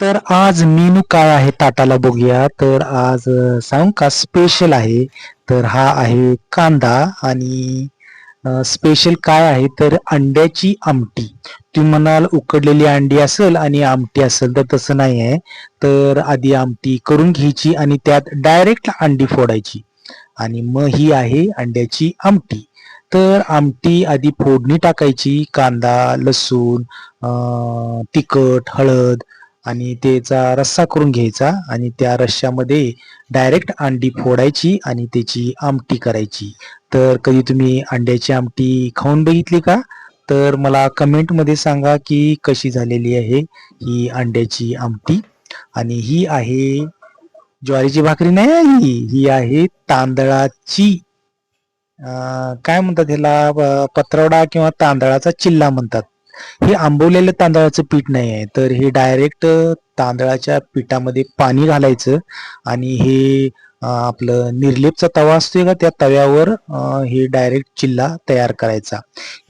तर आज मेनू काय आहे ताटाला बघूया. तर आज सांगू का? स्पेशल आहे. तर हा आहे कांदा आणि स्पेशल काय आहे? तर अंड्याची आमटी. तुम्ही म्हणाल उकडलेली अंडी असेल आणि आमटी असेल तर तसं नाही आहे. तर आधी आमटी करून घ्यायची आणि त्यात डायरेक्ट अंडी फोडायची. आणि मग ही आहे अंड्याची आमटी. तर आमटी आधी फोडणी टाकायची. कांदा लसूण तिखट हळद आणि त्याचा रस्सा करून घ्यायचा आणि त्या रश्श्यामध्ये डायरेक्ट अंडी फोडायची आणि त्याची आमटी करायची. तर कधी तुम्ही अंड्याची आमटी खाऊन बघितली का? तर मला कमेंटमध्ये सांगा की कशी झालेली आहे ही अंड्याची आमटी. आणि ही आहे ज्वारीची भाकरी नाही आहे ही ही आहे तांदळाची. काय म्हणतात ह्याला अं, पत्रवडा किंवा तांदळाचा चिल्ला म्हणतात. हे आंबवलेलं तांदळाचं पीठ नाही आहे. तर हे डायरेक्ट तांदळाच्या पिठामध्ये पाणी घालायचं आणि हे आपलं निर्लेपचा तवा असतोय का त्या तव्यावर हे डायरेक्ट चिल्ला तयार करायचा.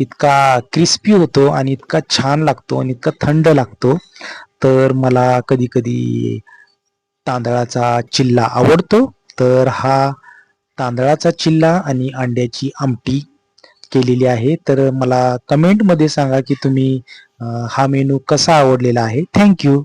इतका क्रिस्पी होतो आणि इतका छान लागतो आणि इतका थंड लागतो. तर मला कधी कधी तांदळाचा चिल्ला आवडतो. तर हा तांदळाचा चिल्ला आणि अंड्याची आमटी केलेली आहे. तर मला कमेंटमध्ये सांगा की तुम्ही हा मेनू कसा आवडलेला आहे. थँक्यू